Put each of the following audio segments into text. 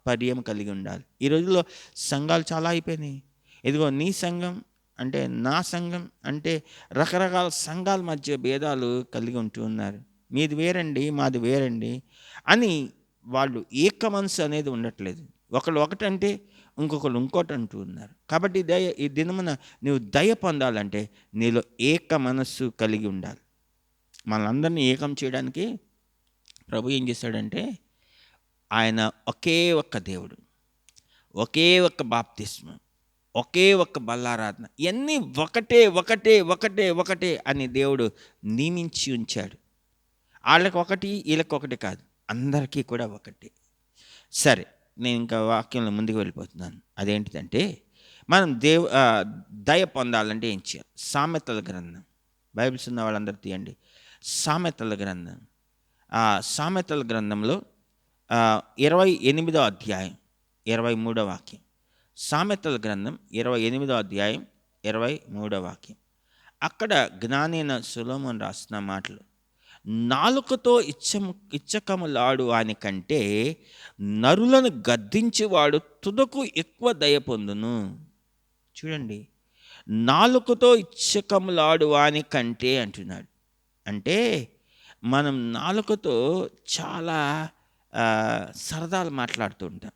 తాత్పర్యం కలిగి ఉండాలి. ఈ రోజుల్లో సంఘాలు చాలా అయిపోయినాయి. ఇదిగో నీ సంఘం అంటే నా సంఘం అంటే రకరకాల సంఘాల మధ్య భేదాలు కలిగి ఉంటూ ఉన్నారు. మీది వేరండి మాది వేరండి అని వాళ్ళు ఏక మనసు అనేది ఉండట్లేదు. ఒకళ్ళు ఒకటంటే ఇంకొకరు ఇంకోటి అంటూ ఉన్నారు. కాబట్టి దయ ఈ దినమున నువ్వు దయ పొందాలంటే నీలో ఏక మనస్సు కలిగి ఉండాలి. మనందరినీ ఏకం చేయడానికి ప్రభు ఏం చేశాడంటే ఆయన ఒకే ఒక్క దేవుడు ఒకే ఒక్క బాప్తిస్మ ఒకే ఒక్క బల్లారాధన ఇవన్నీ ఒకటే ఒకటే ఒకటే ఒకటే అని దేవుడు నియమించి ఉంచాడు. వాళ్ళకి ఒకటి వీళ్ళకి ఒకటి కాదు అందరికీ కూడా ఒకటి. సరే నేను ఇంకా వాక్యంలో ముందుకు వెళ్ళిపోతున్నాను. అదేంటిదంటే మనం దేవు దయ పొందాలంటే ఏం చేయాలి? సామెతల గ్రంథం. బైబిల్స్ ఉన్న వాళ్ళందరూ తీయండి. సామెతల గ్రంథం. ఆ సామెతల గ్రంథంలో ఇరవై ఎనిమిదో అధ్యాయం ఇరవై మూడో వాక్యం. సామెతల గ్రంథం ఇరవై ఎనిమిదో అధ్యాయం ఇరవై మూడో వాక్యం. అక్కడ జ్ఞానైన సులోమన్ రాసిన మాటలు నాలుకతో ఇచ్చము ఇచ్చకములాడు వాని కంటే నరులను గద్దించేవాడు తుదకు ఎక్కువ దయ పొందును. చూడండి నాలుకతో ఇచ్చకములాడు వాని కంటే అంటున్నాడు. అంటే మనం నాలుకతో చాలా సరదాలు మాట్లాడుతూ ఉంటాం.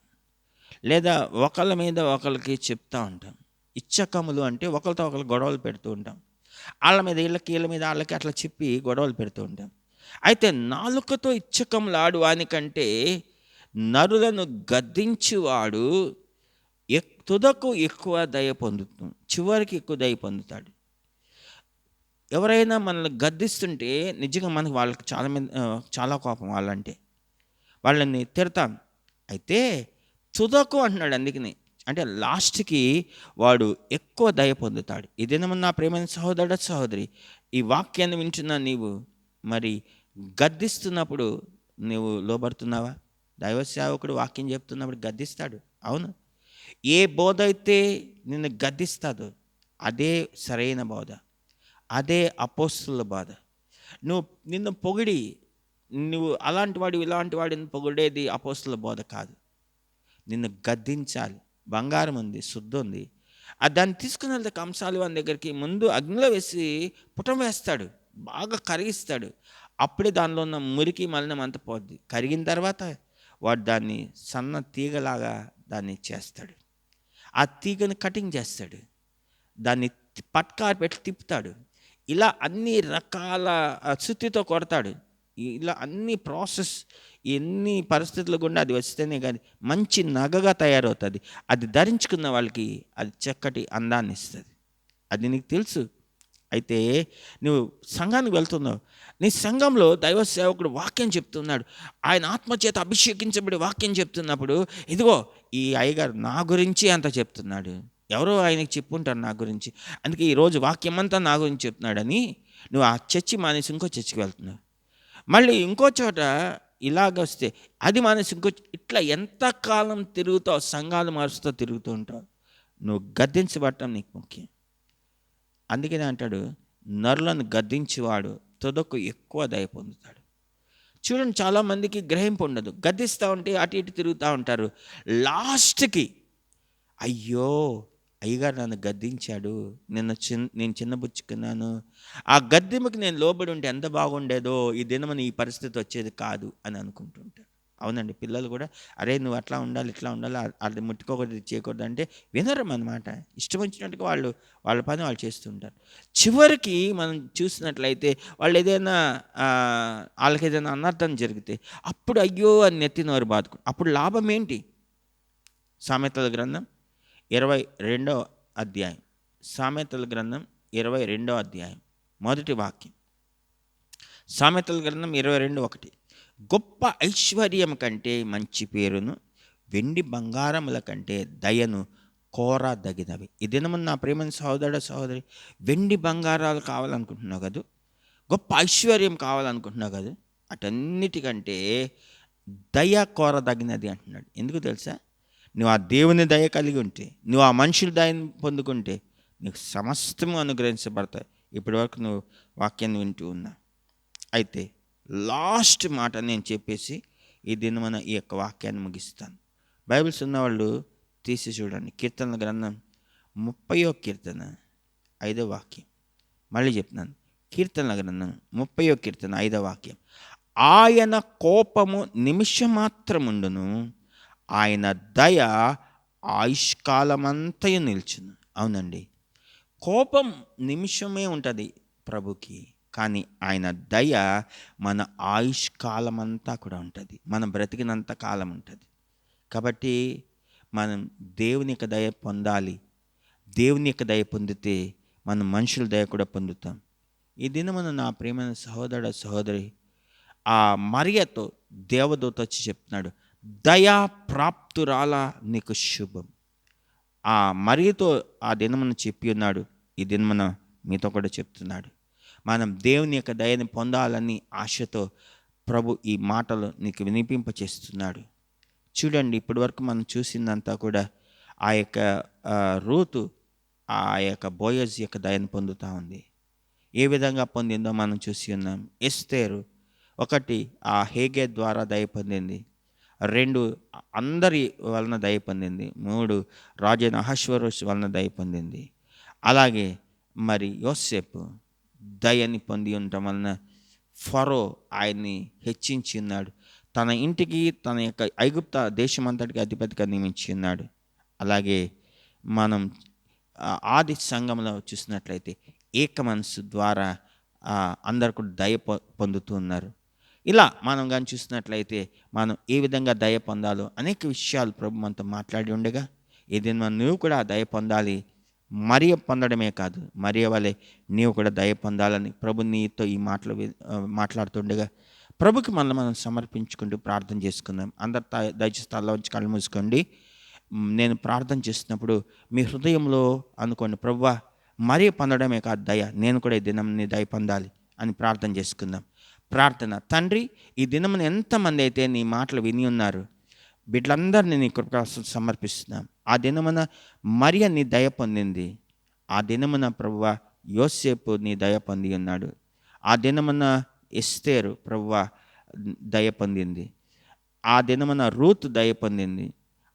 లేదా ఒకళ్ళ మీద ఒకరికి చెప్తూ ఉంటాం. ఇచ్చకములు అంటే ఒకరితో ఒకరు గొడవలు పెడుతూ ఉంటాం. వాళ్ళ మీద వీళ్ళకి వీళ్ళ మీద వాళ్ళకి అట్లా చెప్పి గొడవలు పెడుతూ ఉంటాం. అయితే నాలుకతో ఇచ్చకములాడు వానికంటే నరులను గద్దించువాడు తుదకు ఎక్కువ దయ పొందుతాం చివరికి ఎక్కువ దయ పొందుతాడు. ఎవరైనా మనల్ని గద్దిస్తుంటే నిజంగా మనకు వాళ్ళకి చాలా మంది చాలా కోపం వాళ్ళంటే. వాళ్ళని తిడతాం. అయితే తుదకు అంటున్నాడు అందుకని. అంటే లాస్ట్కి వాడు ఎక్కువ దయ పొందుతాడు. ఇదేనమ్మా నా ప్రేమైన సహోదరుడ సహోదరి? ఈ వాక్యాన్ని వింటున్నా నీవు మరి గద్దిస్తున్నప్పుడు నువ్వు లోబడుతున్నావా? దైవ సేవకుడు వాక్యం చెప్తున్నప్పుడు గద్దిస్తాడు. అవును. ఏ బోధ అయితే నిన్ను గద్దిస్తాదో అదే సరైన బోధ. అదే అపోస్తుల బాధ. నువ్వు నిన్ను పొగిడి నువ్వు అలాంటి వాడు ఇలాంటి వాడిని పొగిడేది అపోస్తుల బోధ కాదు. నిన్ను గద్దించాలి. బంగారం ఉంది శుద్ధి ఉంది. ఆ దాన్ని తీసుకుని వెళ్తే కంసాలి వాని దగ్గరికి. ముందు అగ్నిలో వేసి పుటం వేస్తాడు బాగా కరిగిస్తాడు. అప్పుడే దానిలో ఉన్న మురికి మలినం అంత పోద్ది. కరిగిన తర్వాత వాడు దాన్ని సన్న తీగలాగా దాన్ని చేస్తాడు. ఆ తీగని కటింగ్ చేస్తాడు. దాన్ని పట్కారు పెట్టి తిప్పుతాడు. ఇలా అన్ని రకాల శుద్ధితో కొడతాడు. ఇలా అన్ని ప్రాసెస్ ఎన్ని పరిస్థితులు గుండా అది వస్తేనే కానీ మంచి నగగా తయారవుతుంది. అది ధరించుకున్న వాళ్ళకి అది చక్కటి అందాన్ని ఇస్తుంది. అది నీకు తెలుసు. అయితే నువ్వు సంఘానికి వెళ్తున్నావు. నీ సంఘంలో దైవ సేవకుడు వాక్యం చెప్తున్నాడు. ఆయన ఆత్మచేత అభిషేకించబడి వాక్యం చెప్తున్నప్పుడు ఇదిగో ఈ అయ్యగారు నా గురించి అంత చెప్తున్నాడు. ఎవరో ఆయనకి చెప్పుంటారు నా గురించి. అందుకే ఈరోజు వాక్యం అంతా నా గురించి చెప్తున్నాడని నువ్వు ఆ చర్చి మానేసి ఇంకో చర్చికి వెళ్తున్నావు. మళ్ళీ ఇంకో చోట ఇలాగ వస్తే అది మానేసి ఇంకో ఇట్లా ఎంతకాలం తిరుగుతావు సంఘాలు మారుస్తూ తిరుగుతూ ఉంటావు? నువ్వు గద్దించబడటం నీకు ముఖ్యం. అందుకనే అంటాడు నరులను గద్దించేవాడు తుదకు ఎక్కువ దయ పొందుతాడు. చూడండి చాలామందికి గ్రహింపు ఉండదు. గద్దిస్తూ ఉంటే అటు ఇటు తిరుగుతూ ఉంటారు. లాస్ట్కి అయ్యో అయ్యగారు నన్ను గద్దించాడు. నిన్న చిన్న నేను చిన్నబుచ్చుకున్నాను. ఆ గద్దెముకి నేను లోబడి ఉంటే ఎంత బాగుండేదో ఈ దినమని ఈ పరిస్థితి వచ్చేది కాదు అని అనుకుంటుంటారు. అవునండి పిల్లలు కూడా అరే నువ్వు అట్లా ఉండాలి ఇట్లా ఉండాలి అది ముట్టుకోకూడదు చేయకూడదు అంటే వినరం అనమాట ఇష్టం వచ్చినట్టుగా వాళ్ళు వాళ్ళ పని వాళ్ళు చేస్తుంటారు. చివరికి మనం చూసినట్లయితే వాళ్ళు ఏదైనా వాళ్ళకి ఏదైనా అనర్థం జరిగితే అప్పుడు అయ్యో అని నెత్తినవారు బాధకు అప్పుడు లాభం ఏంటి? సామెతల గ్రంథం ఇరవై రెండో అధ్యాయం. సామెతల గ్రంథం ఇరవై రెండో అధ్యాయం. మొదటి వాక్యం. సామెతల గ్రంథం ఇరవై రెండు ఒకటి. గొప్ప ఐశ్వర్యం కంటే మంచి పేరును వెండి బంగారముల కంటే దయను కోరదగినవి. ఈ దినము నా ప్రేమ సహోదరు సహోదరి వెండి బంగారాలు కావాలనుకుంటున్నావు కదా? గొప్ప ఐశ్వర్యం కావాలనుకుంటున్నావు కదా? అటన్నిటికంటే దయ కోరదగినది అంటున్నాడు. ఎందుకు తెలుసా? నువ్వు ఆ దేవుని దయ కలిగి ఉంటే నువ్వు ఆ మనుషుల దయను పొందుకుంటే నీకు సమస్తము అనుగ్రహించబడతాయి. ఇప్పటి వరకు నువ్వు వాక్యాన్ని వింటూ ఉన్నా. అయితే లాస్ట్ మాట నేను చెప్పేసి ఈ దినమున ఈ యొక్క వాక్యాన్ని ముగిస్తాను. బైబిల్స్ ఉన్నవాళ్ళు తీసి చూడండి. కీర్తనల గ్రంథం ముప్పయో కీర్తన ఐదో వాక్యం. మళ్ళీ చెప్తున్నాను. కీర్తనల గ్రంథం ముప్పయో కీర్తన ఐదో వాక్యం. ఆయన కోపము నిమిషమాత్రముండును. ఆయన దయ ఆయుష్కాలమంతయు నిలిచింది అవునండి. కోపం నిమిషమే ఉంటుంది ప్రభుకి కానీ ఆయన దయ మన ఆయుష్కాలమంతా కూడా ఉంటుంది. మనం బ్రతికినంత కాలం ఉంటుంది. కాబట్టి మనం దేవుని యొక్క దయ పొందాలి. దేవుని యొక్క దయ పొందితే మనం మనుషుల దయ కూడా పొందుతాం. ఈ దినమున నా ప్రేమైన సహోదరుడు సహోదరి ఆ మరియతో దేవదూత వచ్చి చెప్తున్నాడు. దయా ప్రాప్తురాల నీకు శుభం. ఆ మరియతో ఆ దినమున చెప్పి ఉన్నాడు ఈ దినమున మీతో కూడా చెప్తున్నాడు. మనం దేవుని యొక్క దయని పొందాలని ఆశతో ప్రభు ఈ మాటలు నీకు వినిపింపచేస్తున్నాడు. చూడండి ఇప్పటి వరకు మనం చూసిందంతా కూడా ఆ యొక్క రూతు ఆ యొక్క బోయజ్ యొక్క దయను పొందుతూ ఉంది. ఏ విధంగా పొందిందో మనం చూసి ఉన్నాం. ఎస్తేరు ఒకటి ఆ హేగే ద్వారా దయ పొందింది. రెండు అందరి వలన దయ పొందింది. మూడు రాజైన అహశ్వరోష్ వలన దయ పొందింది. అలాగే మరి యోసేపు దయని పొంది ఉండటం వలన ఫరో ఆయన్ని హెచ్చించి ఉన్నాడు. తన ఇంటికి తన యొక్క ఐగుప్త దేశమంతటికి అధిపతిగా నియమించి ఉన్నాడు. అలాగే మనం ఆది సంఘంలో చూసినట్లయితే ఏక మనసు ద్వారా అందరు కూడా దయ పొ- పొందుతూ ఉన్నారు. ఇలా మనం కానీ చూసినట్లయితే మనం ఏ విధంగా దయ పొందాలో అనేక విషయాలు ప్రభు మనతో మాట్లాడి ఉండగా ఏదైనా నువ్వు కూడా ఆ దయ పొందాలి మరియ పొందడమే కాదు మరియ వలె నీవు కూడా దయ పొందాలని ప్రభు నీతో ఈ మాటలు మాట్లాడుతుండగా ప్రభుకి మనల్ని మనం సమర్పించుకుంటూ ప్రార్థన చేసుకుందాం. అందరు దయచేసి తల వచ్చి కళ్ళు మూసుకోండి. నేను ప్రార్థన చేస్తున్నప్పుడు మీ హృదయంలో అనుకోండి ప్రభువ మరీ పొందడమే కాదు దయ నేను కూడా ఈ దినం నీ దయ పొందాలి అని ప్రార్థన చేసుకుందాం. ప్రార్థన. తండ్రి ఈ దినమున ఎంతమంది అయితే నీ మాటలు విని ఉన్నారు బిడ్డలందరినీ నీ కృప సమర్పిస్తున్నాం. ఆ దినమున మరియ నీ దయ పొందింది. ఆ దినమున ప్రభువ యోసేపు నీ దయ పొంది ఉన్నాడు. ఆ దినమున ఎస్తేరు ప్రభువ దయ పొందింది. ఆ దినమున రూత్ దయ పొందింది.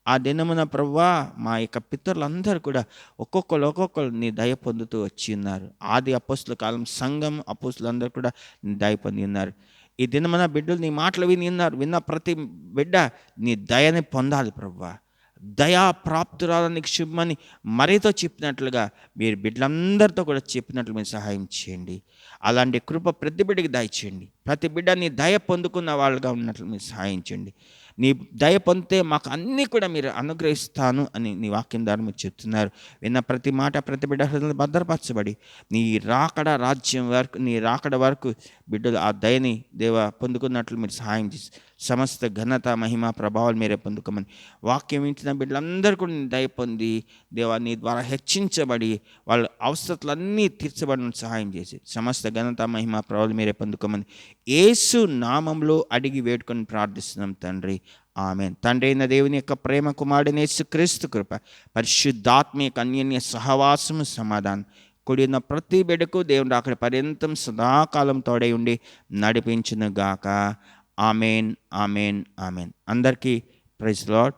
ఆ దినమున ప్రవ్వా మా యొక్క పితరులందరూ కూడా ఒక్కొక్కరు ఒక్కొక్కరు నీ దయ పొందుతూ వచ్చి ఉన్నారు. ఆది అపోస్తుల కాలం సంఘం అపోస్తులందరూ కూడా నీ దయ పొంది ఉన్నారు. ఈ దినమున బిడ్డలు నీ మాటలు విని ఉన్నారు. విన్న ప్రతి బిడ్డ నీ దయని పొందాలి ప్రవ్వా. దయా ప్రాప్తురాలని క్షుభమని మరీతో చెప్పినట్లుగా మీరు బిడ్డలందరితో కూడా చెప్పినట్లు మీరు సహాయం చేయండి. అలాంటి కృప ప్రతి బిడ్డకి దయచేయండి. ప్రతి బిడ్డ నీ దయ పొందుకున్న వాళ్ళుగా ఉన్నట్లు మీరు సహాయం చేయండి. నీ దయ పొందితే మాకు అన్నీ కూడా మీరు అనుగ్రహిస్తాను అని నీ వాక్యం ద్వారా మీరు చెప్తున్నారు. విన్న ప్రతి మాట ప్రతి బిడ్డ హృదయంలో భద్రపరచబడి నీ రాకడ రాజ్యం వరకు నీ రాకడ వరకు బిడ్డలు ఆ దయని దేవ పొందుకున్నట్లు మీరు సహాయం చేసి సమస్త ఘనత మహిమ ప్రభావాలు మీరే పొందుకోమని. వాక్యం ఇచ్చిన బిడ్డలందరూ కూడా దయ పొంది దేవాన్ని ద్వారా హెచ్చించబడి వాళ్ళ అవసరతలన్నీ తీర్చబడిన సహాయం చేసి సమస్త ఘనత మహిమ ప్రభావాలు మీరే పొందుకోమని. యేసు నామంలో అడిగి వేడుకొని ప్రార్థిస్తున్నాం తండ్రి. ఆమె తండ్రి అయిన దేవుని యొక్క ప్రేమ కుమారుడైన క్రీస్తు కృప పరిశుద్ధాత్మ యొక్క అన్యోన్య సహవాసము సమాధానం. కూడిన ప్రతి బిడ్డకు దేవుడు అక్కడ పర్యంతం సదాకాలం తోడై ఉండి నడిపించునుగాక. Amen amen amen. అందరికీ ప్రైజ్ లాడ్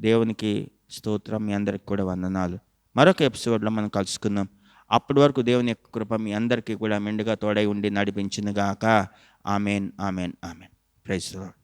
దేవునికి స్తోత్రం. మీ అందరికి కూడా వందనాలు. మరొక ఎపిసోడ్లో మనం కలుసుకుందాం. అప్పటి వరకు దేవుని యొక్క కృప మీ అందరికీ కూడా మెండుగా తోడై ఉండి నడిపించును గాక. Amen amen amen. Praise lord